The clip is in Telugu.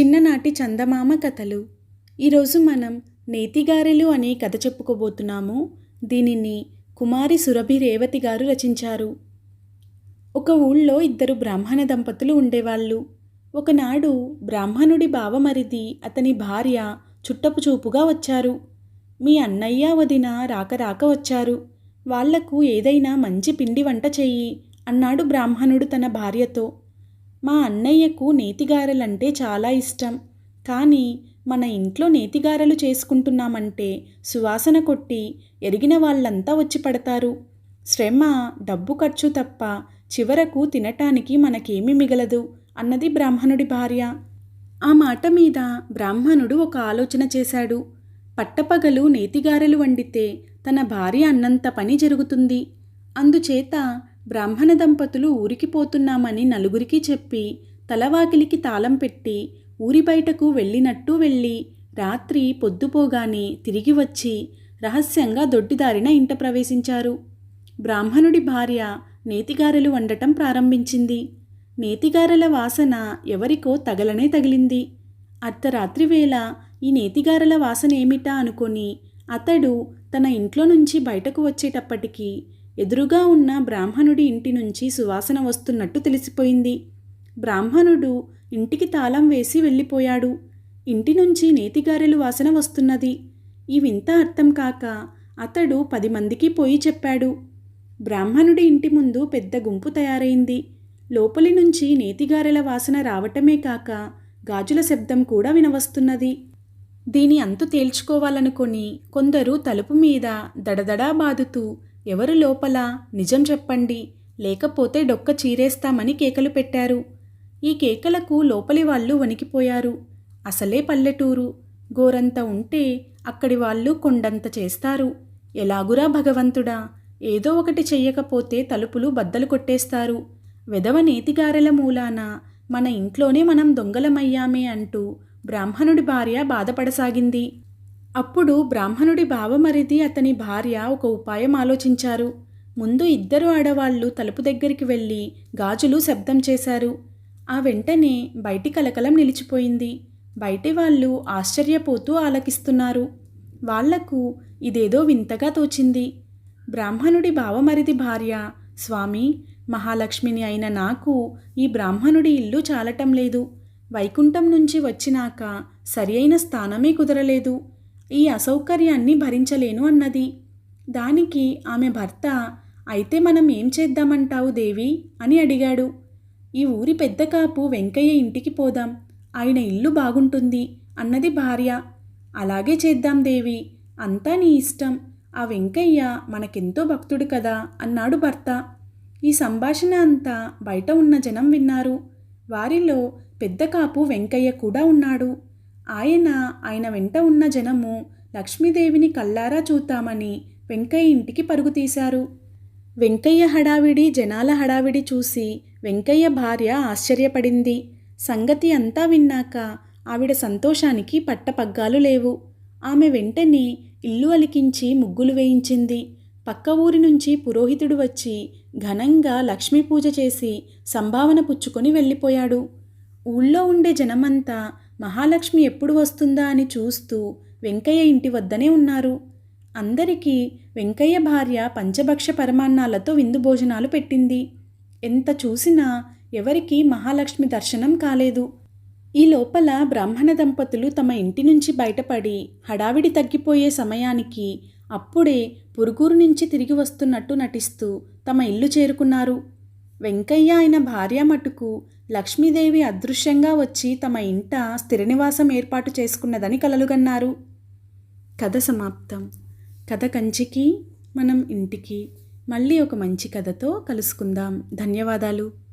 చిన్ననాటి చందమామ కథలు. ఈరోజు మనం నేతిగారెలు అనే కథ చెప్పుకోబోతున్నాము. దీనిని కుమారి సురభి రేవతి గారు రచించారు. ఒక ఊళ్ళో ఇద్దరు బ్రాహ్మణ దంపతులు ఉండేవాళ్ళు. ఒకనాడు బ్రాహ్మణుడి బావమరిది అతని భార్య చుట్టపు చూపుగా వచ్చారు. మీ అన్నయ్య వదిన రాక రాక వచ్చారు. వాళ్ళకు ఏదైనా మంచి పిండి వంట చెయ్యి అన్నాడు బ్రాహ్మణుడు తన భార్యతో. మా అన్నయ్యకు నేతిగారెలంటే చాలా ఇష్టం. కానీ మన ఇంట్లో నేతిగారెలు చేసుకుంటున్నామంటే సువాసన కొట్టి ఎరిగిన వాళ్ళంతా వచ్చి పడతారు. శ్రమ డబ్బు ఖర్చు తప్ప చివరకు తినటానికి మనకేమీ మిగలదు అన్నది బ్రాహ్మణుడి భార్య. ఆ మాట మీద బ్రాహ్మణుడు ఒక ఆలోచన చేశాడు. పట్టపగలు నేతిగారెలు వండితే తన భార్య అన్నంత పని జరుగుతుంది. అందుచేత బ్రాహ్మణ దంపతులు ఊరికి పోతున్నామని నలుగురికి చెప్పి తలవాకిలికి తాళం పెట్టి ఊరి బయటకు వెళ్ళినట్టు వెళ్ళి రాత్రి పొద్దుపోగానే తిరిగి వచ్చి రహస్యంగా దొడ్డిదారిన ఇంట ప్రవేశించారు. బ్రాహ్మణుడి భార్య నేతిగారెలు వండటం ప్రారంభించింది. నేతిగారెల వాసన ఎవరికో తగలనే తగిలింది. అర్ధరాత్రి వేళ ఈ నేతిగారెల వాసన ఏమిటా అనుకొని అతడు తన ఇంట్లో నుంచి బయటకు వచ్చేటప్పటికీ ఎదురుగా ఉన్న బ్రాహ్మణుడి ఇంటి నుంచి సువాసన వస్తున్నట్టు తెలిసిపోయింది. బ్రాహ్మణుడు ఇంటికి తాళం వేసి వెళ్ళిపోయాడు. ఇంటి నుంచి నేతిగారెలు వాసన వస్తున్నది. ఈ వింత అర్థం కాక అతడు పది మందికి పోయి చెప్పాడు. బ్రాహ్మణుడి ఇంటి ముందు పెద్ద గుంపు తయారైంది. లోపలి నుంచి నేతిగారెల వాసన రావటమే కాక గాజుల శబ్దం కూడా వినవస్తున్నది. దీని అంతు తేల్చుకోవాలనుకొని కొందరు తలుపు మీద దడదడా బాదుతూ ఎవరు లోపల? నిజం చెప్పండి. లేకపోతే డొక్క చీరేస్తామని కేకలు పెట్టారు. ఈ కేకలకు లోపలి వాళ్ళు వణికిపోయారు. అసలే పల్లెటూరు. గోరంత ఉంటే అక్కడి వాళ్ళు కొండంత చేస్తారు. ఎలాగురా భగవంతుడా? ఏదో ఒకటి చెయ్యకపోతే తలుపులు బద్దలు కొట్టేస్తారు. వెధవ నేతిగారెల మూలాన మన ఇంట్లోనే మనం దొంగలమయ్యామే అంటూ బ్రాహ్మణుడి భార్య బాధపడసాగింది. అప్పుడు బ్రాహ్మణుడి బావమరిది అతని భార్య ఒక ఉపాయం ఆలోచించారు. ముందు ఇద్దరు ఆడవాళ్ళు తలుపు దగ్గరికి వెళ్ళి గాజులు శబ్దం చేశారు. ఆ వెంటనే బయటి కలకలం నిలిచిపోయింది. బయటి వాళ్ళు ఆశ్చర్యపోతూ ఆలకిస్తున్నారు. వాళ్ళకు ఇదేదో వింతగా తోచింది. బ్రాహ్మణుడి బావమరిది భార్య స్వామి మహాలక్ష్మిని అయిన నాకు ఈ బ్రాహ్మణుడి ఇల్లు చాలటం లేదు. వైకుంఠం నుంచి వచ్చినాక సరి అయిన స్థానమే కుదరలేదు. ఈ అసౌకర్యాన్ని భరించలేను అన్నది. దానికి ఆమె భర్త అయితే మనం ఏం చేద్దామంటావు దేవి? అని అడిగాడు. ఈ ఊరి పెద్ద కాపు వెంకయ్య ఇంటికి పోదాం. ఆయన ఇల్లు బాగుంటుంది అన్నది భార్య. అలాగే చేద్దాం దేవి. అంతా నీ ఇష్టం. ఆ వెంకయ్య మనకెంతో భక్తుడు కదా అన్నాడు భర్త. ఈ సంభాషణ అంతా బయట ఉన్న జనం విన్నారు. వారిలో పెద్ద కాపు వెంకయ్య కూడా ఉన్నాడు. ఆయన ఆయన వెంట ఉన్న జనము లక్ష్మీదేవిని కల్లారా చూద్దామని వెంకయ్య ఇంటికి పరుగు తీశారు. వెంకయ్య హడావిడి జనాల హడావిడి చూసి వెంకయ్య భార్య ఆశ్చర్యపడింది. సంగతి అంతా విన్నాక ఆవిడ సంతోషానికి పట్టపగ్గాలు లేవు. ఆమె వెంటనే ఇల్లు అలికించి ముగ్గులు వేయించింది. పక్క ఊరి నుంచి పురోహితుడు వచ్చి ఘనంగా లక్ష్మీ పూజ చేసి సంభావన పుచ్చుకొని వెళ్ళిపోయాడు. ఊళ్ళో ఉండే జనమంతా మహాలక్ష్మి ఎప్పుడు వస్తుందా అని చూస్తూ వెంకయ్య ఇంటి వద్దనే ఉన్నారు. అందరికీ వెంకయ్య భార్య పంచభక్ష పరమాన్నాలతో విందు భోజనాలు పెట్టింది. ఎంత చూసినా ఎవరికి మహాలక్ష్మి దర్శనం కాలేదు. ఈ లోపల బ్రాహ్మణ దంపతులు తమ ఇంటి నుంచి బయటపడి హడావిడి తగ్గిపోయే సమయానికి అప్పుడే పురుగురు నుంచి తిరిగి వస్తున్నట్టు నటిస్తూ తమ ఇల్లు చేరుకున్నారు. వెంకయ్య ఆయన భార్య మటుకు లక్ష్మీదేవి అదృశ్యంగా వచ్చి తమ ఇంట స్థిర నివాసం ఏర్పాటు చేసుకున్నదని కలలుగన్నారు. కథ సమాప్తం. కథ కంచికి మనం ఇంటికి మళ్ళీ ఒక మంచి కథతో కలుసుకుందాం. ధన్యవాదాలు.